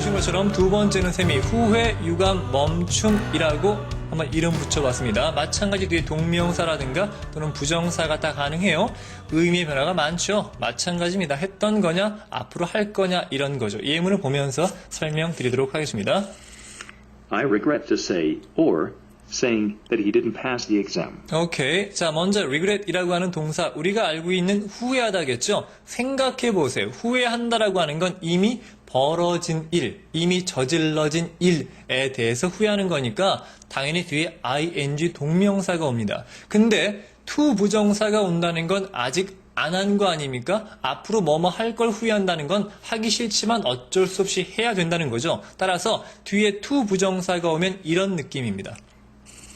보신 것처럼 두 번째는 셈이 후회, 유감, 멈춤이라고 한번 이름 붙여봤습니다. 마찬가지 뒤에 동명사라든가 또는 부정사가 다 가능해요. 의미의 변화가 많죠. 마찬가지입니다. 했던 거냐, 앞으로 할 거냐 이런 거죠. 예문을 보면서 설명드리도록 하겠습니다. I regret to say, or saying that he didn't pass the exam. 오케이. 자, 먼저 regret이라고 하는 동사 우리가 알고 있는 후회하다겠죠. 생각해 보세요. 후회한다라고 하는 건 이미 벌어진 일, 이미 저질러진 일에 대해서 후회하는 거니까 당연히 뒤에 ing 동명사가 옵니다. 근데 to 부정사가 온다는 건 아직 안 한 거 아닙니까? 앞으로 뭐뭐 할 걸 후회한다는 건 하기 싫지만 어쩔 수 없이 해야 된다는 거죠. 따라서 뒤에 to 부정사가 오면 이런 느낌입니다.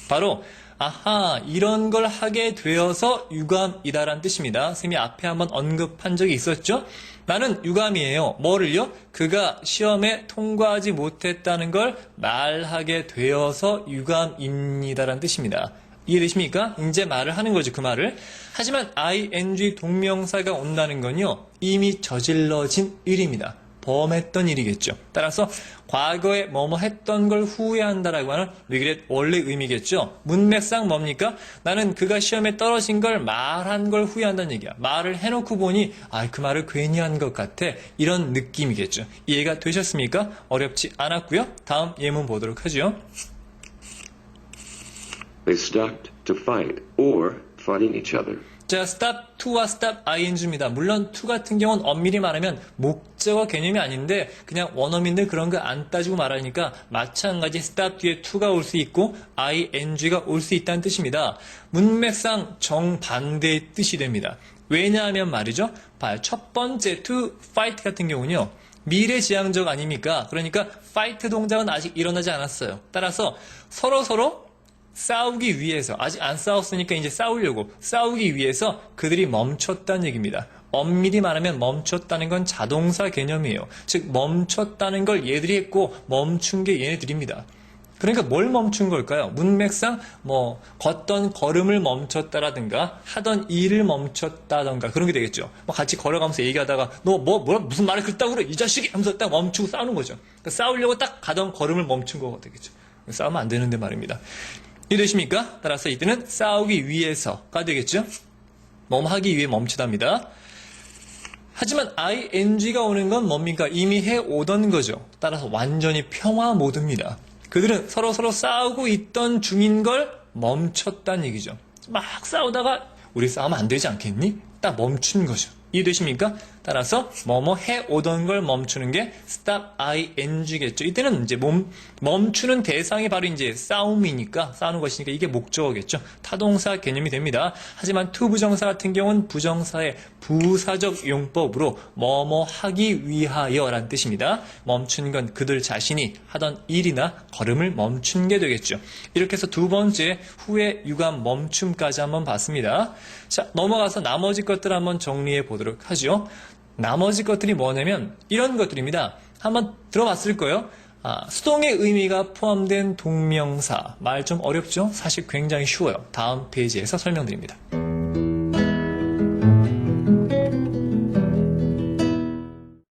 바로 아하 이런 걸 하게 되어서 유감이다라는 뜻입니다. 쌤이 앞에 한번 언급한 적이 있었죠. 나는 유감이에요. 뭐를요? 그가 시험에 통과하지 못했다는 걸 말하게 되어서 유감입니다라는 뜻입니다. 이해되십니까? 이제 말을 하는 거죠, 그 말을. 하지만 ing 동명사가 온다는 건요, 이미 저질러진 일입니다. 범했던 일이겠죠. 따라서 과거에 뭐뭐 했던 걸 후회한다라고 하는 regret 원래 의미겠죠. 문맥상 뭡니까? 나는 그가 시험에 떨어진 걸 말한 걸 후회한다는 얘기야. 말을 해놓고 보니 아 그 말을 괜히 한 것 같아. 이런 느낌이겠죠. 이해가 되셨습니까? 어렵지 않았고요. 다음 예문 보도록 하죠. They stopped to fight or fighting each other. 자, stop to와 stop ing입니다. 물론 to 같은 경우는 엄밀히 말하면 목적어 개념이 아닌데 그냥 원어민들 그런 거 안 따지고 말하니까 마찬가지 stop 뒤에 to가 올 수 있고 ing가 올 수 있다는 뜻입니다. 문맥상 정반대의 뜻이 됩니다. 왜냐하면 말이죠. 봐요. 첫 번째 to fight 같은 경우는요. 미래지향적 아닙니까? 그러니까 fight 동작은 아직 일어나지 않았어요. 따라서 서로 서로 싸우기 위해서 아직 안 싸웠으니까 이제 싸우려고 싸우기 위해서 그들이 멈췄다는 얘기입니다. 엄밀히 말하면 멈췄다는 건 자동사 개념이에요. 즉 멈췄다는 걸 얘들이 했고 멈춘 게 얘네들입니다. 그러니까 뭘 멈춘 걸까요? 문맥상 뭐 걷던 걸음을 멈췄다라든가 하던 일을 멈췄다던가 그런 게 되겠죠. 뭐 같이 걸어가면서 얘기하다가 너 뭐 뭐라 무슨 말을 그따구로 이 자식이 하면서 딱 멈추고 싸우는 거죠. 그러니까 싸우려고 딱 가던 걸음을 멈춘 거가 되겠죠. 싸우면 안 되는데 말입니다. 이해되십니까? 따라서 이때는 싸우기 위해서가 되겠죠? 뭐뭐 하기 위해 멈추답니다. 하지만 ing가 오는 건 뭡니까? 이미 해 오던 거죠. 따라서 완전히 평화 모드입니다. 그들은 서로 서로 싸우고 있던 중인 걸 멈췄다는 얘기죠. 막 싸우다가 우리 싸우면 안 되지 않겠니? 딱 멈춘 거죠. 이해되십니까? 따라서 뭐뭐 해 오던 걸 멈추는 게 stop ing겠죠. 이때는 이제 몸, 멈추는 대상이 바로 이제 싸움이니까 싸우는 것이니까 이게 목적어겠죠. 타동사 개념이 됩니다. 하지만 to 부정사 같은 경우는 부정사의 부사적 용법으로 뭐뭐 하기 위하여라는 뜻입니다. 멈춘 건 그들 자신이 하던 일이나 걸음을 멈춘 게 되겠죠. 이렇게 해서 두 번째 후회 유감 멈춤까지 한번 봤습니다. 자 넘어가서 나머지 것들 한번 정리해 보도록 하죠. 나머지 것들이 뭐냐면 이런 것들입니다. 한번 들어봤을 거예요. 아, 수동의 의미가 포함된 동명사. 말 좀 어렵죠? 사실 굉장히 쉬워요. 다음 페이지에서 설명드립니다.